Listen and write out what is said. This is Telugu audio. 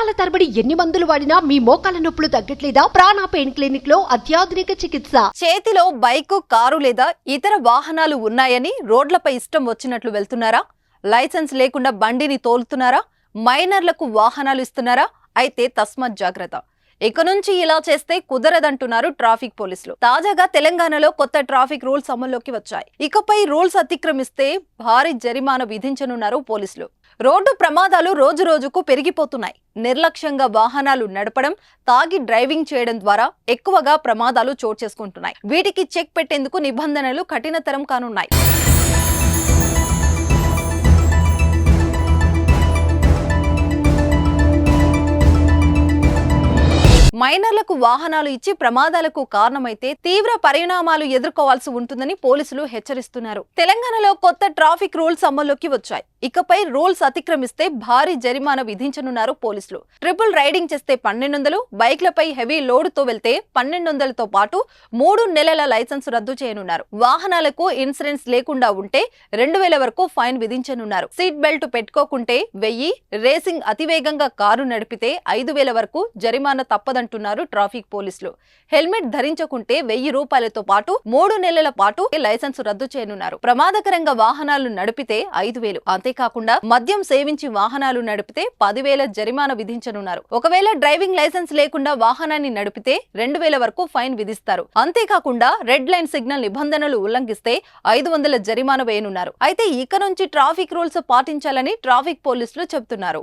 సంవత్సరాల తరబడి ఎన్ని మందులు వాడినా మీ మోకాల నొప్పులు తగ్గట్లేదా? ప్రాణ పెయిన్ క్లినిక్లో అత్యాధునిక చికిత్స. చేతిలో బైకు కారు లేదా ఇతర వాహనాలు ఉన్నాయని రోడ్లపై ఇష్టం వచ్చినట్లు వెళ్తున్నారా? లైసెన్స్ లేకుండా బండిని తోలుతున్నారా? మైనర్లకు వాహనాలు ఇస్తున్నారా? అయితే తస్మత్ జాగ్రత్త. ఇక నుంచి ఇలా చేస్తే కుదరదంటున్నారు ట్రాఫిక్ పోలీసులు. తాజాగా తెలంగాణలో కొత్త ట్రాఫిక్ రూల్స్ అమల్లోకి వచ్చాయి. ఇకపై రూల్స్ అతిక్రమిస్తే భారీ జరిమానా విధించనున్నారు పోలీసులు. రోడ్డు ప్రమాదాలు రోజు రోజుకు పెరిగిపోతున్నాయి. నిర్లక్ష్యంగా వాహనాలు నడపడం తాగి డ్రైవింగ్ చేయడం ద్వారా ఎక్కువగా ప్రమాదాలు చోటు చేసుకుంటున్నాయి. వీటికి చెక్ పెట్టేందుకు నిబంధనలు కఠినతరం కానున్నాయి. మైనర్లకు వాహనాలు ఇచ్చి ప్రమాదాలకు కారణమైతే తీవ్ర పరిణామాలు ఎదుర్కోవాల్సి ఉంటుందని పోలీసులు హెచ్చరిస్తున్నారు. తెలంగాణలో కొత్త ట్రాఫిక్ రూల్స్ అమల్లోకి వచ్చాయి. ఇకపై రూల్స్ అతిక్రమిస్తే భారీ జరిమానా విధించనున్నారు పోలీసులు. ట్రిపుల్ రైడింగ్ చేస్తే పన్నెండు వందలు బైక్లపై హెవీ లోడుతో వెళ్తే పన్నెండు వందలతో పాటు మూడు నెలల లైసెన్స్ రద్దు చేయనున్నారు. వాహనాలకు ఇన్సూరెన్స్ లేకుండా ఉంటే రెండు వేల వరకు ఫైన్ విధించనున్నారు. సీట్ బెల్ట్ పెట్టుకోకుంటే వెయ్యి రేసింగ్ అతివేగంగా కారు నడిపితే ఐదు వేల వరకు జరిమానా తప్పదంటున్నారు. ట్రాఫిక్ పోలీసులు. హెల్మెట్ ధరించకుంటే వెయ్యి రూపాయలతో పాటు మూడు నెలల పాటు లైసెన్స్ రద్దు చేయనున్నారు. ప్రమాదకరంగా వాహనాలు నడిపితే ఐదు వేలు. అంతేకాకుండా మద్యం సేవించి వాహనాలు నడిపితే పదివేల జరిమానా విధించనున్నారు. ఒకవేళ డ్రైవింగ్ లైసెన్స్ లేకుండా వాహనాన్ని నడిపితే రెండు వేల వరకు ఫైన్ విధిస్తారు. అంతేకాకుండా రెడ్ లైన్ సిగ్నల్ నిబంధనలు ఉల్లంఘిస్తే ఐదు వందల జరిమానా వేయనున్నారు. అయితే ఇక నుంచి ట్రాఫిక్ రూల్స్ పాటించాలని ట్రాఫిక్ పోలీసులు చెబుతున్నారు.